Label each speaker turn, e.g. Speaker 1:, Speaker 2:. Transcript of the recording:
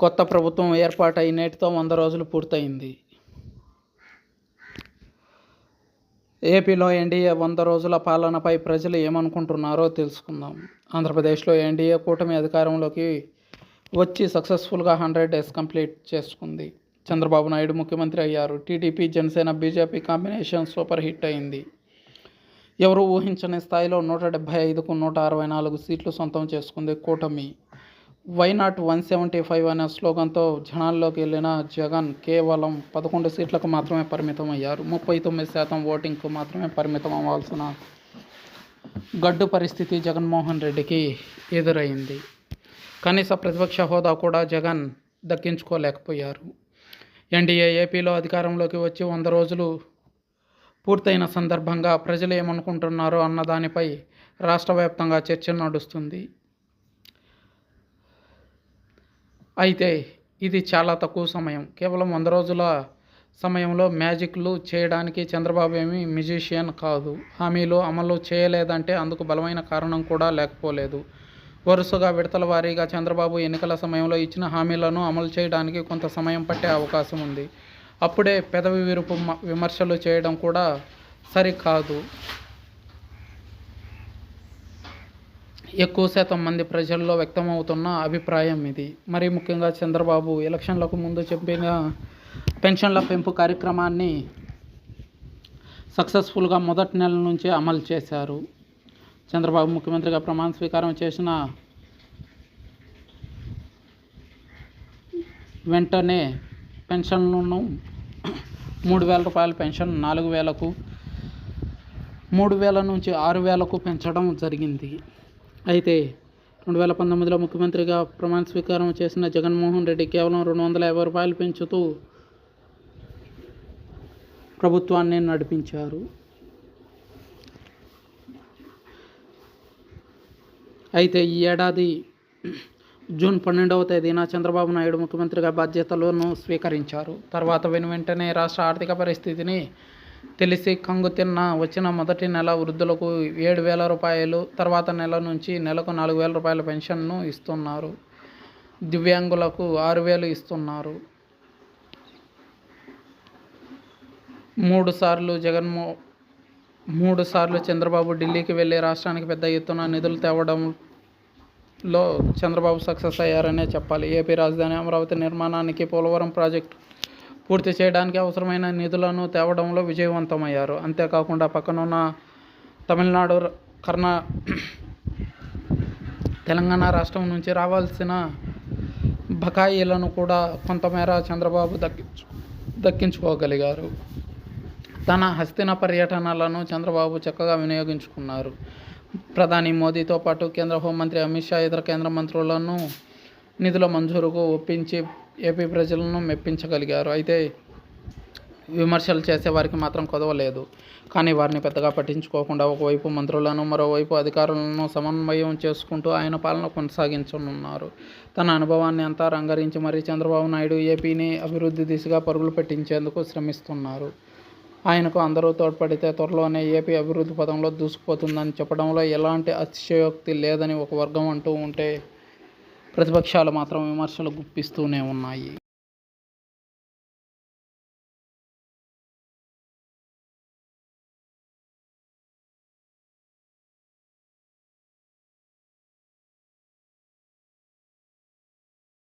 Speaker 1: కొత్త ప్రభుత్వం ఏర్పాటై నేటితో వంద రోజులు పూర్తయింది. ఏపీలో ఎన్డీఏ వంద రోజుల పాలనపై ప్రజలు ఏమనుకుంటున్నారో తెలుసుకుందాం. ఆంధ్రప్రదేశ్లో ఎన్డీఏ కూటమి అధికారంలోకి వచ్చి సక్సెస్ఫుల్గా హండ్రెడ్ డేస్ కంప్లీట్ చేసుకుంది. చంద్రబాబు నాయుడు ముఖ్యమంత్రి అయ్యారు. TDP Janasena BJP combination super hit అయింది. ఎవరు ఊహించని స్థాయిలో నూట డెబ్బై ఐదుకు నూట అరవై నాలుగు సీట్లు సొంతం చేసుకుంది కూటమి. Why not one seventy five అనే స్లోగన్తో జనాల్లోకి వెళ్ళిన జగన్ కేవలం పదకొండు సీట్లకు మాత్రమే పరిమితం అయ్యారు ముప్పై తొమ్మిది శాతం ఓటింగ్కు మాత్రమే పరిమితం అవ్వాల్సిన గడ్డు పరిస్థితి జగన్మోహన్ రెడ్డికి ఎదురైంది. కనీస ప్రతిపక్ష హోదా కూడా జగన్ దక్కించుకోలేకపోయారు. ఎన్డీఏ ఏపీలో అధికారంలోకి వచ్చి వంద రోజులు పూర్తయిన సందర్భంగా ప్రజలు ఏమనుకుంటున్నారో అన్న దానిపై రాష్ట్ర వ్యాప్తంగా చర్చ నడుస్తుంది. అయితే ఇది చాలా తక్కువ సమయం. కేవలం వంద రోజుల సమయంలో మ్యాజిక్లు చేయడానికి చంద్రబాబు ఏమీ మ్యూజిషియన్ కాదు. హామీలు అమలు చేయలేదంటే అందుకు బలమైన కారణం కూడా లేకపోలేదు. వరుసగా విడతల వారీగా చంద్రబాబు ఎన్నికల సమయంలో ఇచ్చిన హామీలను అమలు చేయడానికి కొంత సమయం పట్టే అవకాశం ఉంది. అప్పుడే పెదవి విరుపు మ- విమర్శలు చేయడం కూడా సరికాదు. ఎక్కువ శాతం మంది ప్రజల్లో వ్యక్తమవుతున్న అభిప్రాయం ఇది. మరీ ముఖ్యంగా చంద్రబాబు ఎలక్షన్లకు ముందు చెప్పిన పెన్షన్ల పెంపు కార్యక్రమాన్ని సక్సెస్ఫుల్గా మొదటి నెల నుంచే అమలు చేశారు. చంద్రబాబు ముఖ్యమంత్రిగా ప్రమాణ స్వీకారం చేసిన వెంటనే పెన్షన్లను మూడు వేల రూపాయల పెన్షన్ నాలుగు వేలకు మూడు వేల నుంచి ఆరు వేలకు పెంచడం జరిగింది. అయితే రెండు వేల పంతొమ్మిదిలో ముఖ్యమంత్రిగా ప్రమాణ స్వీకారం చేసిన జగన్మోహన్ రెడ్డి కేవలం రెండు వందల యాభై రూపాయలు పెంచుతూ ప్రభుత్వాన్ని నడిపించారు. అయితే ఈ ఏడాది జూన్ పన్నెండవ తేదీన చంద్రబాబు నాయుడు ముఖ్యమంత్రిగా బాధ్యతలను స్వీకరించారు. తర్వాత వెను వెంటనే రాష్ట్ర ఆర్థిక పరిస్థితిని తెలిసి కంగు తిన్న వచ్చిన మొదటి నెల వృద్ధులకు ఏడు వేల రూపాయలు తర్వాత నెల నుంచి నెలకు నాలుగు వేల రూపాయల పెన్షన్ను ఇస్తున్నారు. దివ్యాంగులకు ఆరు వేలు ఇస్తున్నారు. మూడు సార్లు జగన్మో మూడు సార్లు చంద్రబాబు ఢిల్లీకి వెళ్ళి రాష్ట్రానికి పెద్ద ఎత్తున నిధులు తేవడంలో చంద్రబాబు సక్సెస్ అయ్యారనే చెప్పాలి. ఏపీ రాజధాని అమరావతి నిర్మాణానికి పోలవరం ప్రాజెక్టు పూర్తి చేయడానికి అవసరమైన నిధులను తేవడంలో విజయవంతమయ్యారు. అంతేకాకుండా పక్కనున్న తమిళనాడు కర్ణా తెలంగాణ రాష్ట్రం నుంచి రావాల్సిన బకాయిలను కూడా కొంతమేర చంద్రబాబు దక్కించు దక్కించుకోగలిగారు. తన హస్తిన పర్యటనలను చంద్రబాబు చక్కగా వినియోగించుకున్నారు. ప్రధాని మోదీతో పాటు కేంద్ర హోంమంత్రి అమిత్ షా ఇతర కేంద్ర మంత్రులను నిధుల మంజూరుకు ఒప్పించి ఏపీ ప్రజలను మెప్పించగలిగారు. అయితే విమర్శలు చేసే వారికి మాత్రం కొదవలేదు కానీ వారిని పెద్దగా పట్టించుకోకుండా ఒకవైపు మంత్రులను మరోవైపు అధికారులను సమన్వయం చేసుకుంటూ ఆయన పాలన కొనసాగించనున్నారు. తన అనుభవాన్ని అంతా రంగరించి మరీ చంద్రబాబు నాయుడు ఏపీని అభివృద్ధి దిశగా పరుగులు పెట్టించేందుకు శ్రమిస్తున్నారు. ఆయనకు అందరూ తోడ్పడితే త్వరలోనే ఏపీ అభివృద్ధి పదంలో దూసుకుపోతుందని చెప్పడంలో ఎలాంటి అతిశయోక్తి లేదని ఒక వర్గం అంటూ ఉంటే ప్రతిపక్షాలు మాత్రం విమర్శలు గుప్పిస్తూనే ఉన్నాయి.